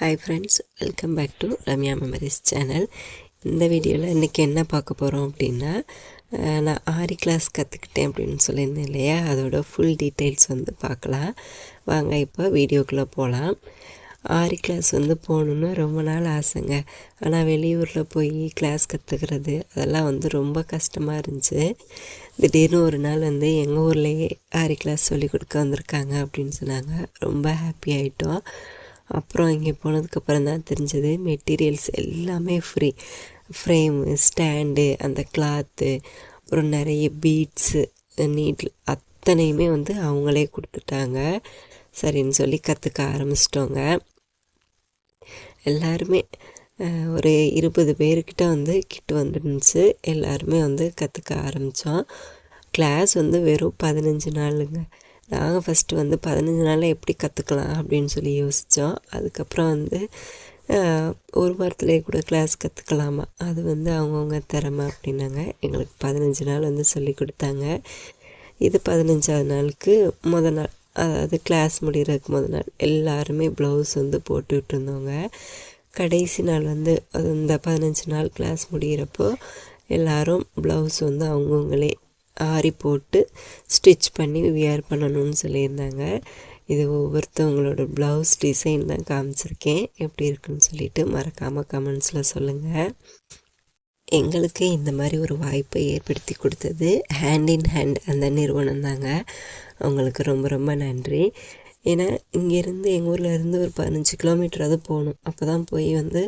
Hi friends welcome back to Ramya memories channel இந்த வீடியோவில் இன்றைக்கி என்ன பார்க்க போகிறோம் அப்படின்னா நான் ஆரி கிளாஸ் கற்றுக்கிட்டேன் அப்படின்னு சொல்லியிருந்தேன் இல்லையா? அதோட ஃபுல் டீட்டெயில்ஸ் வந்து பார்க்கலாம். வாங்க இப்போ வீடியோக்குள்ளே போகலாம் ஆரி கிளாஸ் வந்து போகணுன்னு ரொம்ப நாள் ஆசைங்க. ஆனால் வெளியூரில் போய் கிளாஸ் கற்றுக்கிறது அதெல்லாம் வந்து ரொம்ப கஷ்டமாக இருந்துச்சு. திடீர்னு ஒரு நாள் வந்து எங்கள் ஊர்லேயே ஆரி கிளாஸ் சொல்லி கொடுக்க வந்திருக்காங்க அப்படின்னு சொன்னாங்க. ரொம்ப ஹாப்பி ஆகிட்டோம் அப்புறம் இங்கே போனதுக்கப்புறம் தான் தெரிஞ்சது மெட்டீரியல்ஸ் எல்லாமே ஃப்ரீ ஃப்ரேமு ஸ்டாண்டு அந்த கிளாத்து அப்புறம் நிறைய பீட்ஸு நீட்ல் அத்தனையுமே வந்து அவங்களே கொடுத்துட்டாங்க. சரின்னு சொல்லி கற்றுக்க ஆரம்பிச்சிட்டோங்க. எல்லாருமே ஒரு இருபது பேர்கிட்ட வந்து கிட்டு வந்துருந்துச்சு எல்லாருமே வந்து கற்றுக்க ஆரம்பித்தோம் கிளாஸ் வந்து வெறும் பதினஞ்சு நாளுங்க. நாங்கள் ஃபஸ்ட்டு வந்து பதினஞ்சு நாளில் எப்படி கற்றுக்கலாம் அப்படின்னு சொல்லி யோசித்தோம் அதுக்கப்புறம் வந்து ஒரு வாரத்துலேயே கூட கிளாஸ் கற்றுக்கலாமா அது வந்து அவங்கவுங்க திறமை அப்படின்னாங்க. எங்களுக்கு பதினஞ்சு நாள் வந்து சொல்லி கொடுத்தாங்க. இது பதினஞ்சாவது நாளுக்கு முத நாள் அதாவது கிளாஸ் முடிகிறதுக்கு முத நாள் எல்லாருமே ப்ளவுஸ் வந்து போட்டுக்கிட்டு இருந்தவங்க கடைசி நாள் வந்து அது இந்த பதினஞ்சு நாள் கிளாஸ் முடிகிறப்போ எல்லாரும் ப்ளவுஸ் வந்து அவங்கவுங்களே ஆரி போட்டு ஸ்டிச் பண்ணி வியர் பண்ணணும்னு சொல்லியிருந்தாங்க. இது ஒவ்வொருத்தவங்களோட ப்ளவுஸ் டிசைன் தான் காமிச்சிருக்கேன். எப்படி இருக்குன்னு சொல்லிட்டு மறக்காமல் கமெண்ட்ஸில் சொல்லுங்கள் எங்களுக்கு இந்த மாதிரி ஒரு வாய்ப்பை ஏற்படுத்தி கொடுத்தது ஹேண்ட் இன் ஹேண்ட் அந்த நிறுவனம் தாங்க. அவங்களுக்கு ரொம்ப ரொம்ப நன்றி. ஏன்னா இங்கேருந்து எங்கள் ஊரில் இருந்து ஒரு பதினஞ்சு கிலோமீட்டராவது போகணும். அப்போ தான் போய் வந்து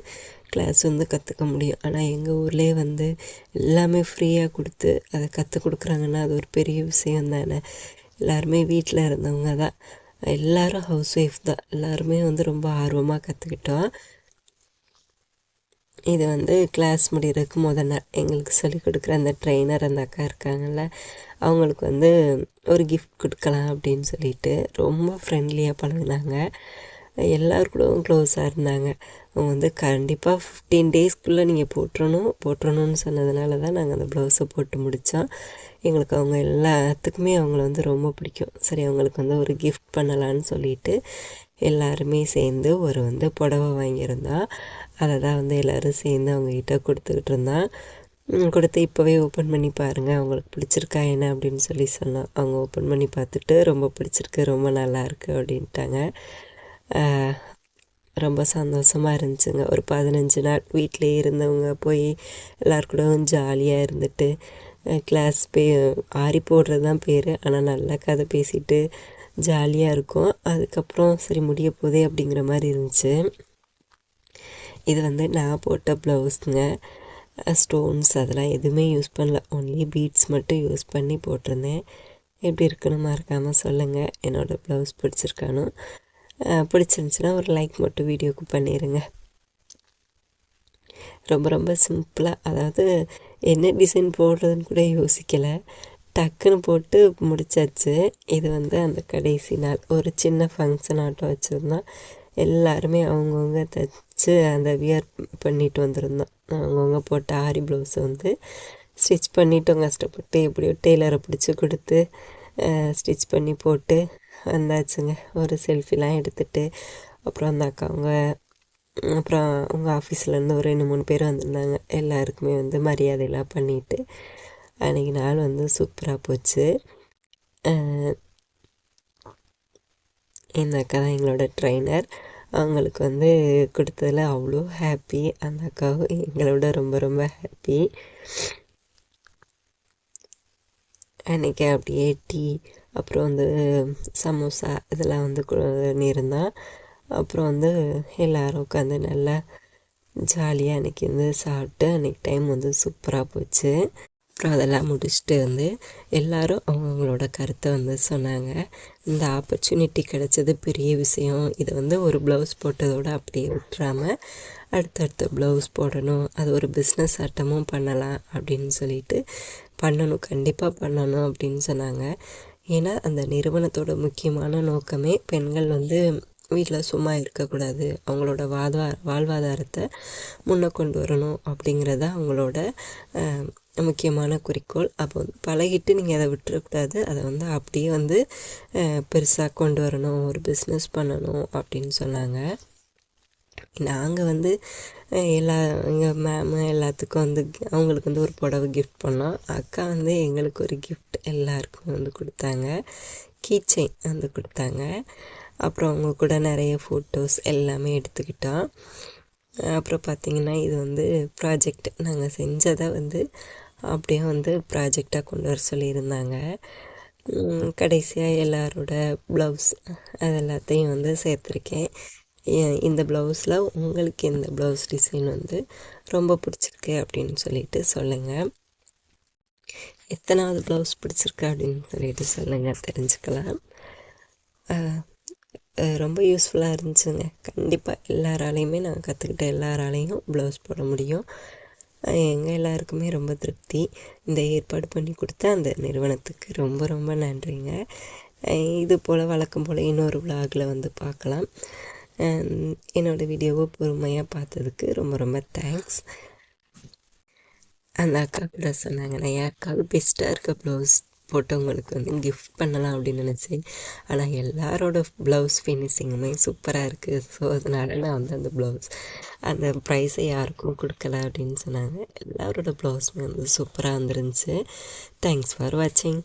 கிளாஸ் வந்து கற்றுக்க முடியும். ஆனால் எங்கள் ஊர்லேயே வந்து எல்லாமே ஃப்ரீயாக கொடுத்து அதை கற்றுக் கொடுக்குறாங்கன்னா அது ஒரு பெரிய விஷயம் தானே. எல்லாருமே வீட்டில் இருந்தவங்க தான் எல்லாரும் ஹவுஸ் ஒய்ஃப் தான். எல்லாருமே வந்து ரொம்ப ஆர்வமாக கற்றுக்கிட்டோம் இது வந்து கிளாஸ் முடிகிறதுக்கு முத நாள். எங்களுக்கு சொல்லிக் கொடுக்குற அந்த ட்ரெயினர் அந்த அக்கா இருக்காங்கல்ல அவங்களுக்கு வந்து ஒரு கிஃப்ட் கொடுக்கலாம் அப்படின்னு சொல்லிட்டு ரொம்ப ஃப்ரெண்ட்லியாக பழகுனாங்க. எல்லார் கூடவும் க்ளோஸாக இருந்தாங்க. அவங்க வந்து கண்டிப்பாக ஃபிஃப்டீன் டேஸ்க்குள்ளே நீங்கள் போட்டுறணும் போட்டுறணும்னு சொன்னதுனால தான் நாங்கள் அந்த ப்ளவுஸை போட்டு முடித்தோம் எங்களுக்கு அவங்க எல்லாத்துக்குமே அவங்கள வந்து ரொம்ப பிடிக்கும். சரி அவங்களுக்கு வந்து ஒரு கிஃப்ட் பண்ணலான்னு சொல்லிட்டு எல்லாருமே சேர்ந்து ஒரு வந்து புடவை வாங்கியிருந்தோம் அதை தான் வந்து எல்லோரும் சேர்ந்து அவங்கக்கிட்ட கொடுத்துக்கிட்டு இருந்தான் கொடுத்து இப்போவே ஓப்பன் பண்ணி பாருங்கள் அவங்களுக்கு பிடிச்சிருக்கா என்ன அப்படின்னு சொல்லி சொன்னோம் அவங்க ஓப்பன் பண்ணி பார்த்துட்டு ரொம்ப பிடிச்சிருக்கு ரொம்ப நல்லாருக்கு அப்படின்ட்டாங்க. ரொம்ப சந்தோஷமாக இருந்துச்சுங்க. ஒரு பதினஞ்சு நாள் வீட்டிலே இருந்தவங்க போய் எல்லார் கூடவும் ஜாலியாக இருந்துட்டு கிளாஸ் பே ஆரி போடுறது தான் பேர். ஆனால் நல்லா கதை பேசிட்டு ஜாலியாக இருக்கும். அதுக்கப்புறம் சரி முடிய போதே அப்படிங்கிற மாதிரி இருந்துச்சு. இது வந்து நான் போட்ட ப்ளவுஸுங்க ஸ்டோன்ஸ் அதெல்லாம் எதுவுமே யூஸ் பண்ணல. ஒன்லி பீட்ஸ் மட்டும் யூஸ் பண்ணி போட்டிருந்தேன். எப்படி இருக்குன்னு மறக்காமல் சொல்லுங்கள் என்னோடய ப்ளவுஸ் பிடிச்சிருக்கானோ. பிடிச்சிருந்துச்சுன்னா ஒரு லைக் மட்டும் வீடியோக்கு பண்ணிடுங்க ரொம்ப ரொம்ப சிம்பிளாக அதாவது என்ன டிசைன் போடுறதுன்னு கூட யோசிக்கலை. டக்குன்னு போட்டு முடிச்சாச்சு. இது வந்து அந்த கடைசி நாள். ஒரு சின்ன ஃபங்க்ஷன் ஆட்டம் வச்சுருந்தோம் எல்லாருமே அவங்கவுங்க தைச்சு அந்த வியர் பண்ணிட்டு வந்திருந்தோம். அவங்கவுங்க போட்ட ஆரி ப்ளவுஸை வந்து ஸ்டிச் பண்ணிட்டோம் கஷ்டப்பட்டு எப்படியோ டெய்லரை பிடிச்சி கொடுத்து ஸ்டிச் பண்ணி போட்டு வந்தாச்சுங்க ஒரு செல்ஃபிலாம் எடுத்துட்டு அப்புறம் அந்த அக்கா அவங்க அப்புறம் உங்கள் ஆஃபீஸ்லேருந்து ஒரு ரெண்டு மூணு பேர் வந்திருந்தாங்க. எல்லாருக்குமே வந்து மரியாதையெல்லாம் பண்ணிட்டு அன்றைக்கி நாள் வந்து சூப்பராக போச்சு. இந்த அக்கா தான் எங்களோட ட்ரைனர் அவங்களுக்கு வந்து கொடுத்ததில் அவ்வளோ ஹாப்பி அந்த அக்காவும் எங்களோட ரொம்ப ரொம்ப ஹாப்பி அன்றைக்கி அப்படியே டீ அப்புறம் வந்து சமோசா இதெல்லாம் வந்து பண்ணியிருந்தான் அப்புறம் வந்து எல்லோரும் உட்காந்து நல்லா ஜாலியாக அன்றைக்கி வந்து சாப்பிட்டு அன்றைக்கி டைம் வந்து சூப்பராக போச்சு. அப்புறம் அதெல்லாம் முடிச்சுட்டு வந்து எல்லாரும் அவங்கவுங்களோட கருத்தை வந்து சொன்னாங்க. இந்த ஆப்பர்ச்சுனிட்டி கிடைச்சது பெரிய விஷயம். இதை வந்து ஒரு ப்ளவுஸ் போட்டதோட அப்படியே விட்டுறாமல் அடுத்தடுத்த ப்ளவுஸ் போடணும். அது ஒரு பிஸ்னஸ் ஆட்டமும் பண்ணலாம் அப்படின்னு சொல்லிட்டு பண்ணணும் கண்டிப்பாக பண்ணணும் அப்படின்னு சொன்னாங்க. ஏன்னா அந்த நிறுவனத்தோட முக்கியமான நோக்கமே பெண்கள் வந்து வீட்டில் சும்மா இருக்கக்கூடாது. அவங்களோட வாழ்வா வாழ்வாதாரத்தை முன்ன கொண்டு வரணும் அப்படிங்கிறத அவங்களோட முக்கியமான குறிக்கோள். அப்போ வந்து பழகிட்டு நீங்கள் அதை விட்டுறக்கூடாது. அதை வந்து அப்படியே வந்து பெருசாக கொண்டு வரணும் ஒரு பிஸ்னஸ் பண்ணணும் அப்படின்னு சொன்னாங்க. நாங்கள் வந்து எல்லா எங்கள் மேமு எல்லாத்துக்கும் வந்து அவங்களுக்கு வந்து ஒரு புடவை கிஃப்ட் பண்ணோம். அக்கா வந்து எங்களுக்கு ஒரு கிஃப்ட் எல்லாருக்கும் வந்து கொடுத்தாங்க. கீச்சைன் வந்து கொடுத்தாங்க. அப்புறம் அவங்க கூட நிறைய ஃபோட்டோஸ் எல்லாமே எடுத்துக்கிட்டோம். அப்புறம் பார்த்திங்கன்னா இது வந்து ப்ராஜெக்ட் நாங்கள் செஞ்சதை வந்து அப்படியே வந்து ப்ராஜெக்டாக கொண்டு வர சொல்லியிருந்தாங்க. கடைசியாக எல்லாரோட ப்ளவுஸ் அது எல்லாத்தையும் வந்து சேர்த்துருக்கேன். இந்த ப்ளவுஸில் உங்களுக்கு இந்த ப்ளவுஸ் டிசைன் வந்து ரொம்ப பிடிச்சிருக்கு அப்படின்னு சொல்லிட்டு சொல்லுங்கள் எத்தனாவது ப்ளவுஸ் பிடிச்சிருக்கு அப்படின்னு சொல்லிட்டு சொல்லுங்கள் தெரிஞ்சுக்கலாம். ரொம்ப யூஸ்ஃபுல்லாக இருந்துச்சுங்க. கண்டிப்பாக எல்லாராலையுமே நான் கற்றுக்கிட்ட எல்லாராலையும் ப்ளவுஸ் போட முடியும். எங்கள் எல்லாருக்குமே ரொம்ப திருப்தி. இந்த ஏற்பாடு பண்ணி கொடுத்த அந்த நிறுவனத்துக்கு ரொம்ப ரொம்ப நன்றிங்க. இது போல் வழக்கம் போல் இன்னொரு விலாகில் வந்து பார்க்கலாம். என்னோடய வீடியோவை பொறுமையாக பார்த்ததுக்கு ரொம்ப ரொம்ப தேங்க்ஸ் அந்த அக்கா கூட சொன்னாங்க நான் யாருக்காவது அக்காவுக்கு பெஸ்ட்டாக இருக்க ப்ளவுஸ் போட்டவங்களுக்கு வந்து கிஃப்ட் பண்ணலாம் அப்படின்னு நினச்சேன். ஆனால் எல்லாரோட ப்ளவுஸ் ஃபினிஷிங்குமே சூப்பராக இருக்குது ஸோ அதனால நான் வந்து அந்த ப்ளவுஸ் அந்த ப்ரைஸை யாருக்கும் கொடுக்கல அப்படின்னு சொன்னாங்க. எல்லாரோட ப்ளவுஸுமே வந்து சூப்பராக வந்துருந்துச்சு தேங்க்ஸ் ஃபார் வாட்சிங்